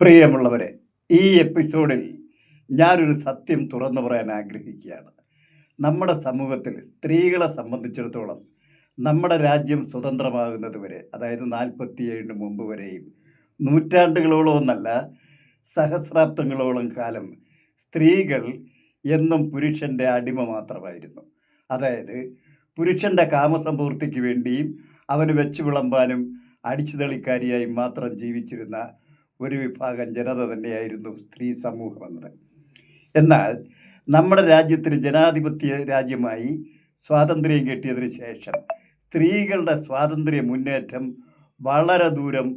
പ്രിയമുള്ളവരെ ഈ എപ്പിസോഡിൽ ഞാനൊരു സത്യം തുറന്നു പറയാൻ ആഗ്രഹിക്കുകയാണ്. നമ്മുടെ സമൂഹത്തിൽ സ്ത്രീകളെ സംബന്ധിച്ചിടത്തോളം നമ്മുടെ രാജ്യം സ്വതന്ത്രമാകുന്നത് വരെ അതായത് നാൽപ്പത്തിയേഴിന് മുമ്പ് വരെയും നൂറ്റാണ്ടുകളോളം ഒന്നല്ല സഹസ്രാബ്ദങ്ങളോളം കാലം സ്ത്രീകൾ എന്നും പുരുഷന്റെ അടിമ മാത്രമായിരുന്നു. അതായത് പുരുഷന്റെ കാമസമ്പൂർത്തിക്ക് വേണ്ടിയും അവന് വെച്ച് വിളമ്പാനും അടിച്ചുതളിക്കാരിയായി മാത്രം ജീവിച്ചിരുന്ന ഒരു വിഭാഗം ജനത തന്നെയായിരുന്നു സ്ത്രീ സമൂഹം എന്നത്. എന്നാൽ നമ്മുടെ രാജ്യത്തിന് ജനാധിപത്യ രാജ്യമായി സ്വാതന്ത്ര്യം കിട്ടിയതിന് ശേഷം സ്ത്രീകളുടെ സ്വാതന്ത്ര്യ മുന്നേറ്റം വളരെ ദൂരം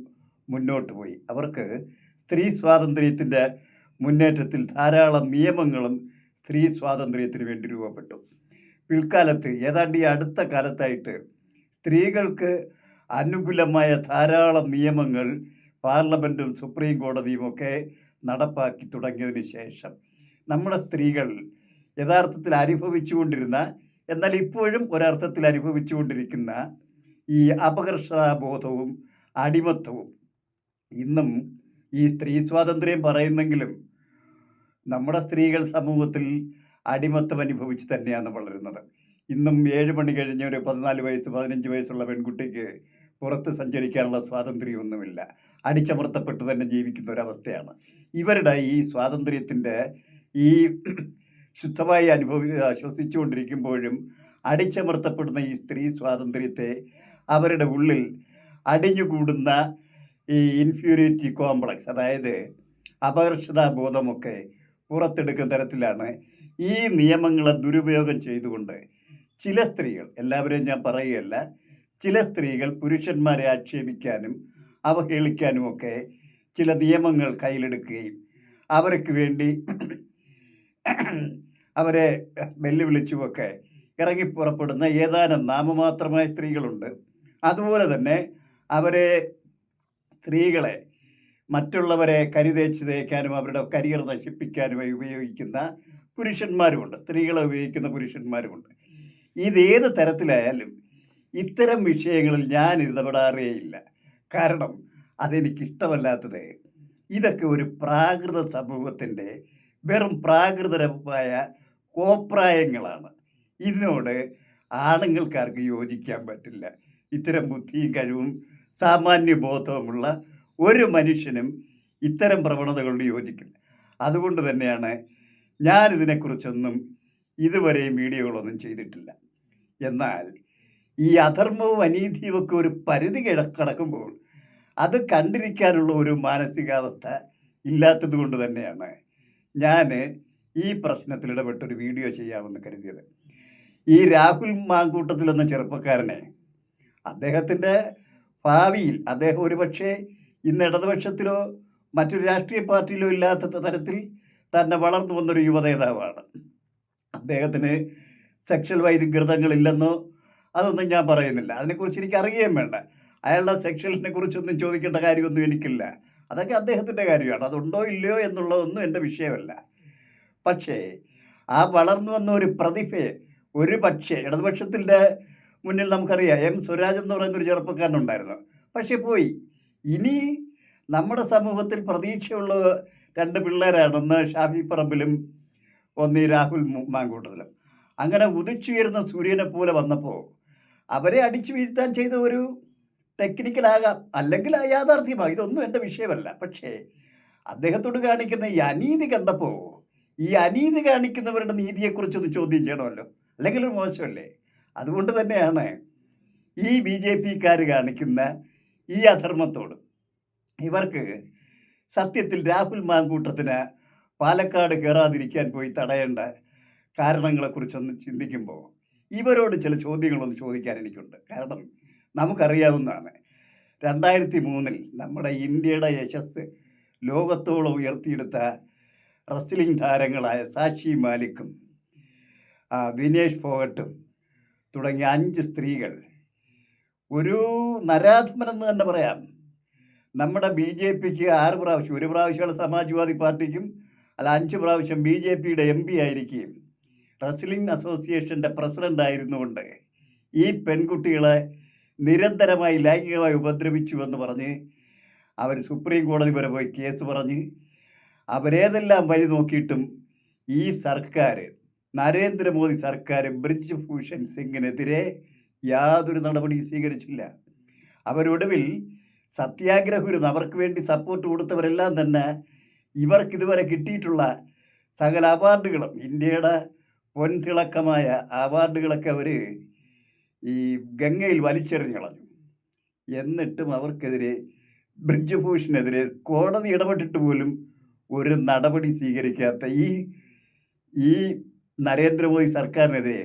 മുന്നോട്ട് പോയി. അവർക്ക് സ്ത്രീ സ്വാതന്ത്ര്യത്തിന്റെ മുന്നേറ്റത്തിൽ ധാരാളം നിയമങ്ങളും സ്ത്രീ സ്വാതന്ത്ര്യത്തിന് വേണ്ടി രൂപപ്പെട്ടു. പിൽക്കാലത്ത് ഏതാണ്ട് ഈ അടുത്ത കാലത്തായിട്ട് സ്ത്രീകൾക്ക് അനുകൂലമായ ധാരാളം നിയമങ്ങൾ പാർലമെന്റും സുപ്രീം കോടതിയും ഒക്കെ നടപ്പാക്കി തുടങ്ങിയതിന് ശേഷം നമ്മുടെ സ്ത്രീകൾ യഥാർത്ഥത്തിൽ അനുഭവിച്ചുകൊണ്ടിരുന്ന എന്നാൽ ഇപ്പോഴും ഒരർത്ഥത്തിൽ അനുഭവിച്ചുകൊണ്ടിരിക്കുന്ന ഈ അപകർഷതാബോധവും അടിമത്തവും ഇന്നും ഈ സ്ത്രീ സ്വാതന്ത്ര്യം പറയുന്നെങ്കിലും നമ്മുടെ സ്ത്രീകൾ സമൂഹത്തിൽ അടിമത്തം അനുഭവിച്ച് തന്നെയാണ് വളരുന്നത്. ഇന്നും ഏഴ് മണി കഴിഞ്ഞ ഒരു പതിനാല് വയസ്സ് പതിനഞ്ച് വയസ്സുള്ള പെൺകുട്ടിക്ക് പുറത്ത് സഞ്ചരിക്കാനുള്ള സ്വാതന്ത്ര്യമൊന്നുമില്ല. അടിച്ചമർത്തപ്പെട്ട് തന്നെ ജീവിക്കുന്ന ഒരവസ്ഥയാണ്. ഇവരുടെ ഈ സ്വാതന്ത്ര്യത്തിന്റെ ഈ ശുദ്ധമായി അനുഭവി ശ്വസിച്ചുകൊണ്ടിരിക്കുമ്പോഴും അടിച്ചമർത്തപ്പെടുന്ന ഈ സ്ത്രീ സ്വാതന്ത്ര്യത്തെ അവരുടെ ഉള്ളിൽ അടിഞ്ഞുകൂടുന്ന ഈ ഇൻഫ്യൂരിറ്റി കോംപ്ലക്സ് അതായത് അപകർഷതാ ബോധമൊക്കെ പുറത്തെടുക്കുന്ന തരത്തിലാണ് ഈ നിയമങ്ങളെ ദുരുപയോഗം ചെയ്തുകൊണ്ട് ചില സ്ത്രീകൾ എല്ലാവരെയും ഞാൻ പറയുകയല്ല ചില സ്ത്രീകൾ പുരുഷന്മാരെ ആക്ഷേപിക്കാനും അവഹേളിക്കാനുമൊക്കെ ചില നിയമങ്ങൾ കയ്യിലെടുക്കുകയും അവർക്ക് വേണ്ടി അവരെ വെല്ലുവിളിച്ചുമൊക്കെ ഇറങ്ങി പുറപ്പെടുന്ന ഏതാനും നാമമാത്രമായ സ്ത്രീകളുണ്ട്. അതുപോലെ തന്നെ അവരെ സ്ത്രീകളെ മറ്റുള്ളവരെ കരുതേച്ച് തേക്കാനും അവരുടെ കരിയർ നശിപ്പിക്കാനുമായി ഉപയോഗിക്കുന്ന പുരുഷന്മാരുമുണ്ട്. സ്ത്രീകളെ ഉപയോഗിക്കുന്ന പുരുഷന്മാരുമുണ്ട്. ഇതേത് തരത്തിലായാലും ഇത്തരം വിഷയങ്ങളിൽ ഞാൻ ഇടപെടാറേയില്ല കാരണം അതെനിക്കിഷ്ടമല്ലാത്തത് ഇതൊക്കെ ഒരു പ്രാകൃത സമൂഹത്തിന്റെ വെറും പ്രാകൃതരമായ കോപ്രായങ്ങളാണ്. ഇതിനോട് ആണുങ്ങൾക്കാർക്ക് യോജിക്കാൻ പറ്റില്ല. ഇത്തരം ബുദ്ധിയും കഴിവും സാമാന്യ ബോധവുമുള്ള ഒരു മനുഷ്യനും ഇത്തരം പ്രവണതകളോട് യോജിക്കില്ല. അതുകൊണ്ട് തന്നെയാണ് ഞാനിതിനെക്കുറിച്ചൊന്നും ഇതുവരെയും വീഡിയോകളൊന്നും ചെയ്തിട്ടില്ല. എന്നാൽ ഈ അധർമ്മവും അനീതിയും ഒക്കെ ഒരു പരിധി കിടക്കടക്കുമ്പോൾ അത് കണ്ടിരിക്കാനുള്ള ഒരു മാനസികാവസ്ഥ ഇല്ലാത്തത് കൊണ്ട് തന്നെയാണ് ഞാൻ ഈ പ്രശ്നത്തിൽ ഇടപെട്ടൊരു വീഡിയോ ചെയ്യാമെന്ന് കരുതിയത്. ഈ രാഹുൽ മാങ്കൂട്ടത്തിൽ എന്ന ചെറുപ്പക്കാരനെ അദ്ദേഹത്തിന്റെ ഭാവിയിൽ അദ്ദേഹം ഒരുപക്ഷെ ഇന്ന് ഇടതുപക്ഷത്തിലോ മറ്റൊരു രാഷ്ട്രീയ പാർട്ടിയിലോ ഇല്ലാത്ത തരത്തിൽ തന്നെ വളർന്നു വന്നൊരു യുവ നേതാവാണ്. അദ്ദേഹത്തിന് സെക്ഷൽ വൈദികൃതങ്ങളില്ലെന്നോ അതൊന്നും ഞാൻ പറയുന്നില്ല. അതിനെക്കുറിച്ച് എനിക്ക് അറിയുകയും വേണ്ട. അയാളുടെ സെക്ഷലിനെ കുറിച്ചൊന്നും ചോദിക്കേണ്ട കാര്യമൊന്നും എനിക്കില്ല. അതൊക്കെ അദ്ദേഹത്തിന്റെ കാര്യമാണ്. അതുണ്ടോ ഇല്ലയോ എന്നുള്ളതൊന്നും എന്റെ വിഷയമല്ല. പക്ഷേ ആ വളർന്നു വന്ന ഒരു പ്രതിഭയെ ഒരു പക്ഷേ ഇടതുപക്ഷത്തിന്റെ മുന്നിൽ നമുക്കറിയാം എം സ്വരാജ് എന്ന് പറയുന്നൊരു ചെറുപ്പക്കാരനുണ്ടായിരുന്നു പക്ഷേ പോയി. ഇനി നമ്മുടെ സമൂഹത്തിൽ പ്രതീക്ഷയുള്ള രണ്ട് പിള്ളേരാണ് ഒന്ന് ഷാഫി പറമ്പിലും ഒന്ന് രാഹുൽ മാങ്കൂട്ടത്തിലും. അങ്ങനെ ഉദിച്ചുയരുന്ന സൂര്യനെ പോലെ വന്നപ്പോൾ അവരെ അടിച്ചു വീഴ്ത്താൻ ചെയ്ത ഒരു ടെക്നിക്കലാകാം അല്ലെങ്കിൽ യാഥാർത്ഥ്യമാകും ഇതൊന്നും എന്റെ വിഷയമല്ല. പക്ഷേ അദ്ദേഹത്തോട് കാണിക്കുന്ന ഈ അനീതി കണ്ടപ്പോൾ ഈ അനീതി കാണിക്കുന്നവരുടെ നീതിയെക്കുറിച്ചൊന്ന് ചോദ്യം ചെയ്യണമല്ലോ. അല്ലെങ്കിൽ ഒരു മോശമല്ലേ? അതുകൊണ്ട് തന്നെയാണ് ഈ ബി ജെ പിക്കാർ കാണിക്കുന്ന ഈ അധർമ്മത്തോട്. ഇവർക്ക് സത്യത്തിൽ രാഹുൽ മാങ്കൂട്ടത്തിന് പാലക്കാട് കയറാതിരിക്കാൻ പോയി തടയേണ്ട കാരണങ്ങളെക്കുറിച്ചൊന്ന് ചിന്തിക്കുമ്പോൾ ഇവരോട് ചില ചോദ്യങ്ങളൊന്ന് ചോദിക്കാൻ എനിക്കുണ്ട്. കാരണം നമുക്കറിയാവുന്നതാണ് രണ്ടായിരത്തി മൂന്നിൽ നമ്മുടെ ഇന്ത്യയുടെ യശസ് ലോകത്തോളം ഉയർത്തിയെടുത്ത റസ്ലിംഗ് താരങ്ങളായ സാക്ഷി മാലിക്കും വിനേഷ് ഫോഗട്ടും തുടങ്ങിയ അഞ്ച് സ്ത്രീകൾ. ഒരു നരാധമനെന്ന് തന്നെ പറയാം. നമ്മുടെ ബി ജെ പിക്ക് ആറ് പ്രാവശ്യം ഒരു പ്രാവശ്യമാണ് സമാജ്വാദി പാർട്ടിക്കും അല്ല അഞ്ച് പ്രാവശ്യം ബി ജെ പിയുടെ എം പി ആയിരിക്കുകയും റെസ്ലിംഗ് അസോസിയേഷന്റെ പ്രസിഡന്റ് ആയിരുന്നുകൊണ്ട് ഈ പെൺകുട്ടികളെ നിരന്തരമായി ലൈംഗികമായി ഉപദ്രവിച്ചു എന്ന് പറഞ്ഞ് അവർ സുപ്രീം കോടതി വരെ പോയി കേസ് പറഞ്ഞ് അവരേതെല്ലാം വഴി നോക്കിയിട്ടും ഈ സർക്കാർ നരേന്ദ്രമോദി സർക്കാർ ബ്രിജ് ഭൂഷൺ സിംഗിനെതിരെ യാതൊരു നടപടിയും സ്വീകരിച്ചില്ല. അവരൊടുവിൽ സത്യാഗ്രഹുരുന്ന് അവർക്ക് വേണ്ടി സപ്പോർട്ട് കൊടുത്തവരെല്ലാം തന്നെ ഇവർക്ക് ഇതുവരെ കിട്ടിയിട്ടുള്ള സകല അവാർഡുകളും ഇന്ത്യയുടെ പൊൻതിളക്കമായ അവാർഡുകളൊക്കെ അവർ ഈ ഗംഗയിൽ വലിച്ചെറിഞ്ഞു കളഞ്ഞു. എന്നിട്ടും അവർക്കെതിരെ ബ്രിജ് ഭൂഷണെതിരെ കോടതി ഇടപെട്ടിട്ട് പോലും ഒരു നടപടി സ്വീകരിക്കാത്ത ഈ ഈ നരേന്ദ്രമോദി സർക്കാരിനെതിരെ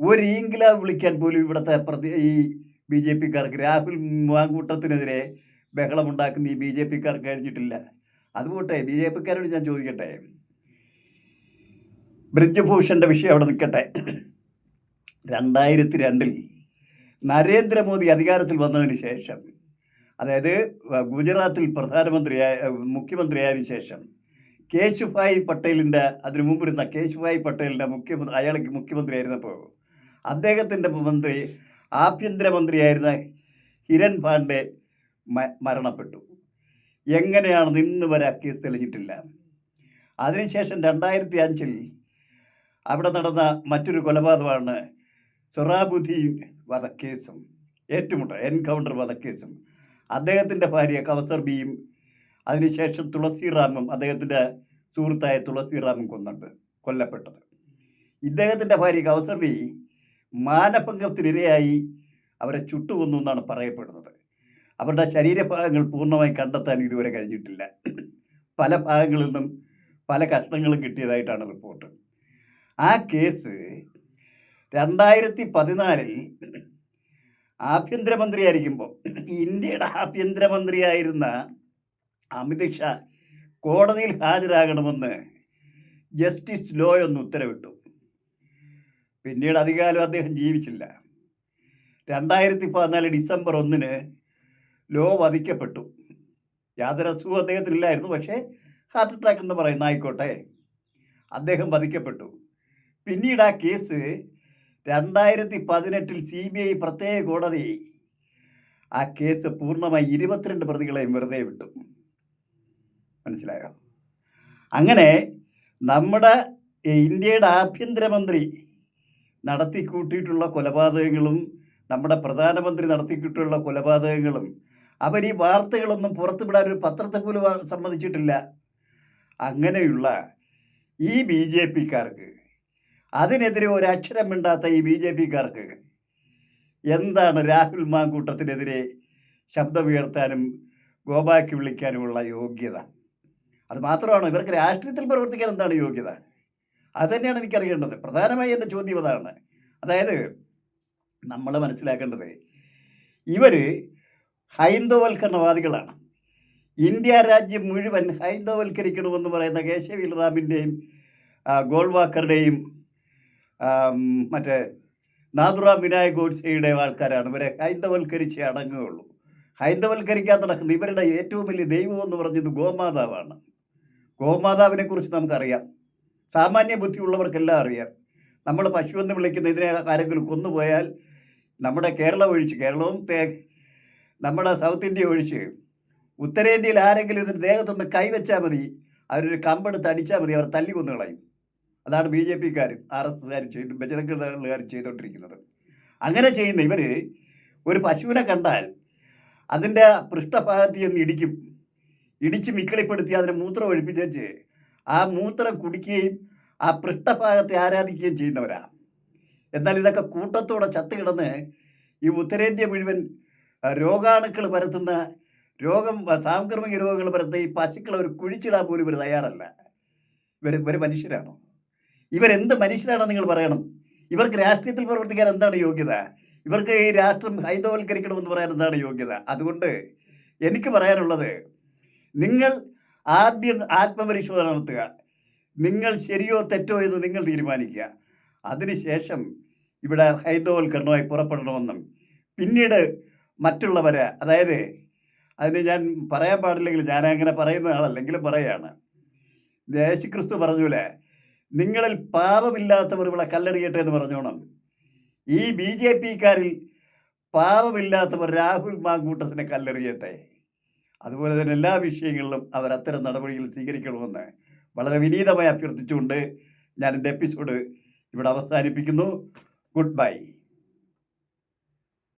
ഒരു ഇംഗ്ലാവ് വിളിക്കാൻ പോലും ഇവിടുത്തെ പ്രതി ഈ ബി ജെ പിക്കാർക്ക് രാഹുൽ മാങ്കൂട്ടത്തിനെതിരെ ബഹളമുണ്ടാക്കുന്ന ഈ ബി ജെ പിക്കാർക്ക് കഴിഞ്ഞിട്ടില്ല. അതുപോട്ടെ ബി ജെ പിക്കാരോട് ഞാൻ ചോദിക്കട്ടെ? ബ്രിജ് ഭൂഷന്റെ വിഷയം അവിടെ നിൽക്കട്ടെ. രണ്ടായിരത്തി രണ്ടിൽ നരേന്ദ്രമോദി അധികാരത്തിൽ വന്നതിന് ശേഷം അതായത് ഗുജറാത്തിൽ പ്രധാനമന്ത്രിയായ മുഖ്യമന്ത്രിയായതിനു ശേഷം കേശുഭായ് പട്ടേലിന്റെ അതിനു മുമ്പിരുന്ന കേശുഭായ് പട്ടേലിന്റെ മുഖ്യമന്ത്രി അയാൾക്ക് മുഖ്യമന്ത്രിയായിരുന്നപ്പോൾ അദ്ദേഹത്തിന്റെ മന്ത്രി ആഭ്യന്തരമന്ത്രിയായിരുന്ന ഹിരൺ പാണ്ഡെ മരണപ്പെട്ടു. എങ്ങനെയാണെന്ന് ഇന്ന് വരെ കേസ് തെളിഞ്ഞിട്ടില്ല? അതിനുശേഷം രണ്ടായിരത്തി അഞ്ചിൽ അവിടെ നടന്ന മറ്റൊരു കൊലപാതകമാണ് സൊറാബുദ്ദീൻ വധക്കേസും ഏറ്റുമുട്ടൽ എൻകൗണ്ടർ വധക്കേസും. അദ്ദേഹത്തിന്റെ ഭാര്യ കവസർ ബിയും അതിനുശേഷം തുളസിറാമും അദ്ദേഹത്തിന്റെ സുഹൃത്തായ തുളസിറാമും കൊന്നുണ്ട് കൊല്ലപ്പെട്ടത്. ഇദ്ദേഹത്തിന്റെ ഭാര്യ കവസർ ബി മാനഭംഗത്തിനിരയായി അവരെ ചുട്ടുകൊന്നു എന്നാണ് പറയപ്പെടുന്നത്. അവരുടെ ശരീരഭാഗങ്ങൾ പൂർണമായി കണ്ടെത്താൻ ഇതുവരെ കഴിഞ്ഞിട്ടില്ല. പല ഭാഗങ്ങളിൽ നിന്നും പല കഷ്ണങ്ങളും കിട്ടിയതായിട്ടാണ് റിപ്പോർട്ട്. ആ കേസ് രണ്ടായിരത്തി പതിനാലിൽ ആഭ്യന്തരമന്ത്രിയായിരിക്കുമ്പോൾ ഇന്ത്യയുടെ ആഭ്യന്തരമന്ത്രിയായിരുന്ന അമിത് ഷാ കോടതിയിൽ ഹാജരാകണമെന്ന് ജസ്റ്റിസ് ലോ ഒന്ന് ഉത്തരവിട്ടു. പിന്നീട് അധികാലം അദ്ദേഹം ജീവിച്ചില്ല. രണ്ടായിരത്തി പതിനാല് ഡിസംബർ ഒന്നിന് ലോ വധിക്കപ്പെട്ടു. യാതൊരു അസുഖവും അദ്ദേഹത്തിനില്ലായിരുന്നു. പക്ഷേ ഹാർട്ട് അറ്റാക്ക് എന്ന് പറയുന്ന ആയിക്കോട്ടെ അദ്ദേഹം വധിക്കപ്പെട്ടു. പിന്നീട് ആ കേസ് രണ്ടായിരത്തി പതിനെട്ടിൽ സി ബി ഐ പ്രത്യേക കോടതി ആ കേസ് പൂർണമായി ഇരുപത്തിരണ്ട് പ്രതികളെയും വെറുതെ വിട്ടു. മനസ്സിലായോ? അങ്ങനെ നമ്മുടെ ഇന്ത്യയുടെ ആഭ്യന്തരമന്ത്രി നടത്തിക്കൂട്ടിയിട്ടുള്ള കൊലപാതകങ്ങളും നമ്മുടെ പ്രധാനമന്ത്രി നടത്തിക്കൂട്ടിയുള്ള കൊലപാതകങ്ങളും അവർ ഈ വാർത്തകളൊന്നും പുറത്തുവിടാൻ ഒരു പത്രത്തെ പോലും സമ്മതിച്ചിട്ടില്ല. അങ്ങനെയുള്ള ഈ ബി ജെ പിക്കാർക്ക് അതിനെതിരെ ഒരക്ഷരം മിണ്ടാത്ത ഈ ബി ജെ പിക്കാർക്ക് എന്താണ് രാഹുൽ മാങ്കൂട്ടത്തിനെതിരെ ശബ്ദമുയർത്താനും ഗോപാക്കി വിളിക്കാനുമുള്ള യോഗ്യത? അത് മാത്രമാണ്. ഇവർക്ക് രാഷ്ട്രീയത്തിൽ പ്രവർത്തിക്കാൻ എന്താണ് യോഗ്യത? അത് തന്നെയാണ് എനിക്കറിയേണ്ടത്. പ്രധാനമായി എന്റെ ചോദ്യം അതാണ്. അതായത് നമ്മൾ മനസ്സിലാക്കേണ്ടത് ഇവർ ഹൈന്ദവൽക്കരണവാദികളാണ് ഇന്ത്യ രാജ്യം മുഴുവൻ ഹൈന്ദവൽക്കരിക്കണമെന്ന് പറയുന്ന കേശവീൽ റാമിന്റെയും ഗോൾവാക്കറുടെയും മറ്റേ നാദുറ വിനായക് ഗോഡ്സെയുടെ ആൾക്കാരാണ്. ഇവരെ ഹൈന്ദവൽക്കരിച്ച് അടങ്ങുകയുള്ളൂ. ഹൈന്ദവൽക്കരിക്കാൻ നടക്കുന്ന ഇവരുടെ ഏറ്റവും വലിയ ദൈവം എന്ന് പറഞ്ഞത് ഗോമാതാവാണ്. ഗോമാതാവിനെ കുറിച്ച് നമുക്കറിയാം. സാമാന്യ ബുദ്ധിയുള്ളവർക്കെല്ലാം അറിയാം. നമ്മൾ പശു എന്ന് വിളിക്കുന്ന ഇതിനെ ആരെങ്കിലും കൊന്നുപോയാൽ നമ്മുടെ കേരളം ഒഴിച്ച് കേരളവും തേ- നമ്മുടെ സൗത്ത് ഇന്ത്യ ഒഴിച്ച് ഉത്തരേന്ത്യയിൽ ആരെങ്കിലും ഇതിന്റെ ദേഹത്തൊന്ന് കൈവച്ചാൽ മതി. അവരൊരു കമ്പെടുത്ത് അടിച്ചാൽ മതി. അവർ തല്ലി കൊന്നു കളയും അതാണ് ബി ജെ പിക്കാരും ആർ എസ് എസ്കാരും ചെയ്ത് ബജരംഗദളുകാരും ചെയ്തുകൊണ്ടിരിക്കുന്നത്. അങ്ങനെ ചെയ്യുന്ന ഇവർ ഒരു പശുവിനെ കണ്ടാൽ അതിന്റെ പൃഷ്ഠഭാഗത്ത് ചെന്ന് ഇടിക്കും. ഇടിച്ച് മിക്കളിപ്പെടുത്തി അതിനെ മൂത്രം ഒഴിപ്പിച്ച് ആ മൂത്രം കുടിക്കുകയും ആ പൃഷ്ഠഭാഗത്തെ ആരാധിക്കുകയും ചെയ്യുന്നവരാ. എന്നാൽ ഇതൊക്കെ കൂട്ടത്തോടെ ചത്ത് കിടന്ന് ഈ ഉത്തരേന്ത്യ മുഴുവൻ രോഗാണുക്കൾ പരത്തുന്ന രോഗം സാംക്രമിക രോഗങ്ങൾ പരത്തുന്ന ഈ പശുക്കളെ ഒരു കുഴിച്ചിടാൻ പോലും ഇവർ തയ്യാറല്ല. ഇവർ ഇവർ മനുഷ്യരാണോ? ഇവരെന്ത് മനുഷ്യരാണെന്ന് നിങ്ങൾ പറയണം. ഇവർക്ക് രാഷ്ട്രീയത്തിൽ പ്രവർത്തിക്കാൻ എന്താണ് യോഗ്യത? ഇവർക്ക് ഈ രാഷ്ട്രം ഹൈന്ദവൽക്കരിക്കണമെന്ന് പറയാൻ എന്താണ് യോഗ്യത? അതുകൊണ്ട് എനിക്ക് പറയാനുള്ളത് നിങ്ങൾ ആദ്യം ആത്മപരിശോധന നടത്തുക. നിങ്ങൾ ശരിയോ തെറ്റോ എന്ന് നിങ്ങൾ തീരുമാനിക്കുക. അതിനുശേഷം ഇവിടെ ഹൈന്ദവൽക്കരണമായി പുറപ്പെടണമെന്നും പിന്നീട് മറ്റുള്ളവരെ അതായത് അതിന് ഞാൻ പറയാൻ പാടില്ലെങ്കിൽ ഞാൻ അങ്ങനെ പറയുന്ന ആളല്ലെങ്കിലും പറയാണ്. യേശുക്രിസ്തു പറഞ്ഞൂലേ നിങ്ങളിൽ പാപമില്ലാത്തവർ ഇവിടെ കല്ലെറിയട്ടെ എന്ന് പറഞ്ഞോണം. ഈ ബി ജെ പിക്കാരിൽ പാപമില്ലാത്തവർ രാഹുൽ മാങ്കൂട്ടത്തിനെ കല്ലെറിയട്ടെ. അതുപോലെ തന്നെ എല്ലാ വിഷയങ്ങളിലും അവർ അത്തരം നടപടികൾ സ്വീകരിക്കണമെന്ന് വളരെ വിനീതമായി അഭ്യർത്ഥിച്ചുകൊണ്ട് ഞാൻ എന്റെ എപ്പിസോഡ് ഇവിടെ അവസാനിപ്പിക്കുന്നു. Good bye.